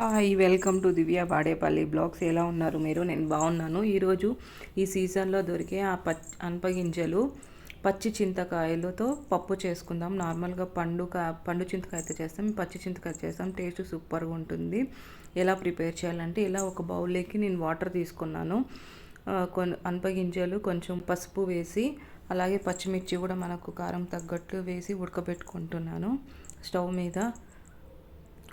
Hi welcome to Divya Badepalli blogs ఎలా ఉన్నారు మీరు? నేను బాగున్నాను. ఈరోజు ఈ సీజన్లో దొరికే ఆ పచ్ అనపగింజలు పచ్చి చింతకాయలతో పప్పు చేసుకుందాం. నార్మల్గా పండు కా పండు చింతకాయతో చేస్తాం. పచ్చి చింతకాయ చేస్తాం. టేస్ట్ సూపర్గా ఉంటుంది. ఎలా ప్రిపేర్ చేయాలంటే ఇలా ఒక బౌల్లోకి నేను వాటర్ తీసుకున్నాను. కొన్ని అనపగింజలు కొంచెం పసుపు వేసి అలాగే పచ్చిమిర్చి కూడా మనకు కారం తగ్గట్లు వేసి ఉడకబెట్టుకుంటున్నాను. స్టవ్ మీద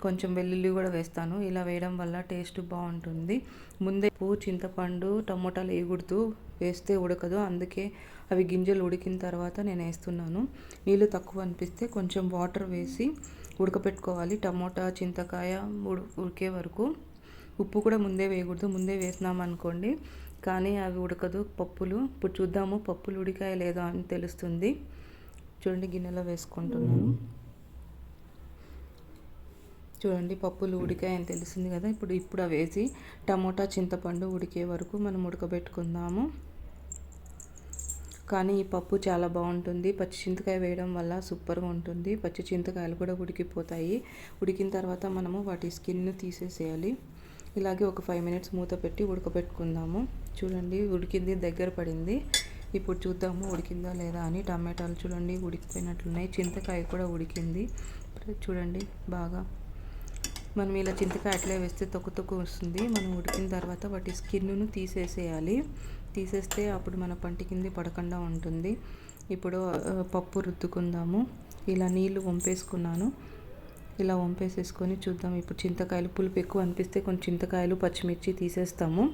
కొంచెం వెల్లుల్లి కూడా వేస్తాను. ఇలా వేయడం వల్ల టేస్ట్ బాగుంటుంది. ముందే పూ చింతపండు టమోటాలు వేయకూడదు. వేస్తే ఉడకదు. అందుకే అవి గింజలు ఉడికిన తర్వాత నేను వేస్తున్నాను. నీళ్ళు తక్కువ అనిపిస్తే కొంచెం వాటర్ వేసి ఉడకపెట్టుకోవాలి. టమోటా చింతకాయ ఉడికే వరకు. ఉప్పు కూడా ముందే వేయకూడదు. ముందే వేసినాం అనుకోండి. కానీ అవి ఉడకదు. పప్పులు. ఇప్పుడు చూద్దాము. పప్పులు ఉడికాయ లేదా అని తెలుస్తుంది. చూడండి గిన్నెలో వేసుకుంటున్నాను. చూడండి పప్పులు ఉడికాయని తెలిసింది కదా ఇప్పుడు ఇప్పుడు వేసి టమోటా చింతపండు ఉడికే వరకు మనం ఉడకబెట్టుకుందాము. కానీ ఈ పప్పు చాలా బాగుంటుంది. పచ్చి చింతకాయ వేయడం వల్ల సూపర్గా ఉంటుంది. పచ్చి చింతకాయలు కూడా ఉడికిపోతాయి. ఉడికిన తర్వాత మనము వాటి స్కిన్ తీసేసేయాలి. ఇలాగే ఒక ఫైవ్ మినిట్స్ మూత పెట్టి ఉడకబెట్టుకుందాము. చూడండి ఉడికింది దగ్గర పడింది. ఇప్పుడు చూద్దాము ఉడికిందా లేదా అని. టమాటాలు చూడండి ఉడికిపోయినట్లున్నాయి. చింతకాయ కూడా ఉడికింది. చూడండి బాగా మనం ఇలా చింతకాయ అట్లే వేస్తే తొక్కు తొక్కు వస్తుంది. మనం ఉడికిన తర్వాత వాటి స్కిన్ను తీసేసేయాలి. తీసేస్తే అప్పుడు మన పంటి కింద పడకుండా ఉంటుంది. ఇప్పుడు పప్పు రుద్దుకుందాము. ఇలా నీళ్ళు వంపేసుకున్నాను. ఇలా వంపేసేసుకొని చూద్దాం. ఇప్పుడు చింతకాయలు పులుపు ఎక్కువ అనిపిస్తే కొంచెం చింతకాయలు పచ్చిమిర్చి తీసేస్తాము.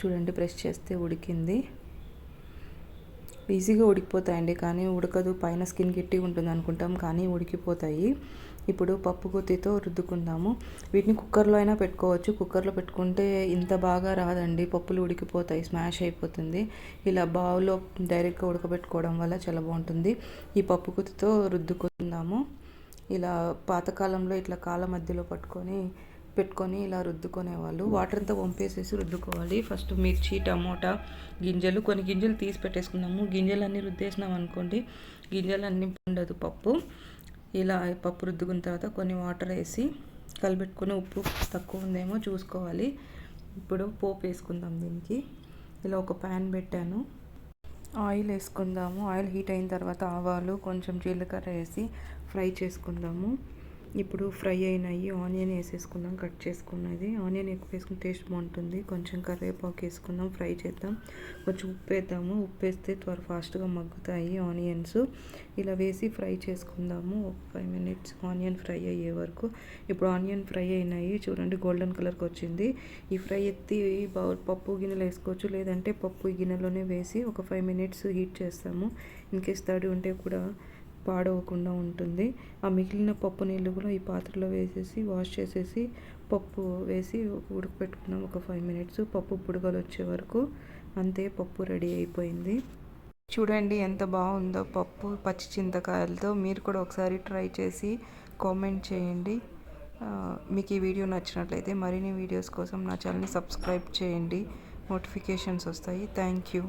చూడండి ప్రెస్ చేస్తే ఉడికింది. ఈజీగా ఉడికిపోతాయండి. కానీ ఉడకదు. పైన స్కిన్ గట్టి ఉంటుంది అనుకుంటాం. కానీ ఉడికిపోతాయి. ఇప్పుడు పప్పు గుత్తితో రుద్దుకుందాము. వీటిని కుక్కర్లో అయినా పెట్టుకోవచ్చు. కుక్కర్లో పెట్టుకుంటే ఇంత బాగా రాదండి. పప్పులు ఉడికిపోతాయి. స్మాష్ అయిపోతుంది. ఇలా బావులో డైరెక్ట్గా ఉడకబెట్టుకోవడం వల్ల చాలా బాగుంటుంది. ఈ పప్పు గుత్తితో రుద్దుకుందాము. ఇలా పాతకాలంలో ఇట్లా కాళ్ళ మధ్యలో పట్టుకొని పెట్టుకొని ఇలా రుద్దుకునేవాళ్ళు. వాటర్ అంతా వంపేసేసి రుద్దుకోవాలి. ఫస్ట్ మిర్చి టమోటా గింజలు కొన్ని గింజలు తీసి పెట్టేసుకున్నాము. గింజలన్నీ రుద్దేసినాం అనుకోండి గింజలు అన్నీ ఉండదు పప్పు. ఇలా పప్పు రుద్దుకున్న తర్వాత కొన్ని వాటర్ వేసి కలిపెట్టుకుని ఉప్పు తక్కువ ఉందేమో చూసుకోవాలి. ఇప్పుడు పోపు వేసుకుందాం దీనికి. ఇలా ఒక ప్యాన్ పెట్టాను. ఆయిల్ వేసుకుందాము. ఆయిల్ హీట్ అయిన తర్వాత ఆవాలు కొంచెం జీలకర్ర వేసి ఫ్రై చేసుకుందాము. ఇప్పుడు ఫ్రై అయినాయి. ఆనియన్ వేసేసుకుందాం కట్ చేసుకున్నది. ఆనియన్ ఎక్కువ వేసుకుని టేస్ట్ బాగుంటుంది. కొంచెం కరివేపాకు వేసుకుందాం ఫ్రై చేద్దాం. కొంచెం ఉప్పు వేద్దాము. ఉప్పు వేస్తే త్వర ఫాస్ట్గా మగ్గుతాయి ఆనియన్స్. ఇలా వేసి ఫ్రై చేసుకుందాము. ఒక ఫైవ్ మినిట్స్ ఆనియన్ ఫ్రై అయ్యే వరకు. ఇప్పుడు ఆనియన్ ఫ్రై అయినాయి. చూడండి గోల్డెన్ కలర్కి వచ్చింది. ఈ ఫ్రై ఎత్తి పప్పు గిన్నెలు వేసుకోవచ్చు. లేదంటే పప్పు గిన్నెలోనే వేసి ఒక ఫైవ్ మినిట్స్ హీట్ చేస్తాము. ఇన్కేస్ తడి ఉంటే కూడా పాడవకుండా ఉంటుంది. ఆ మిగిలిన పప్పు నీళ్ళు కూడా ఈ పాత్రలో వేసేసి వాష్ చేసేసి పప్పు వేసి ఉడకపెట్టుకున్నాం. ఒక ఫైవ్ మినిట్స్. పప్పు పుడగలు వచ్చే వరకు అంతే పప్పు రెడీ అయిపోయింది. చూడండి ఎంత బాగుందో పప్పు పచ్చి చింతకాయలతో. మీరు కూడా ఒకసారి ట్రై చేసి కామెంట్ చేయండి. మీకు ఈ వీడియో నచ్చినట్లయితే మరిన్ని వీడియోస్ కోసం నా ఛానల్ని సబ్స్క్రైబ్ చేయండి. నోటిఫికేషన్స్ వస్తాయి. Thank you.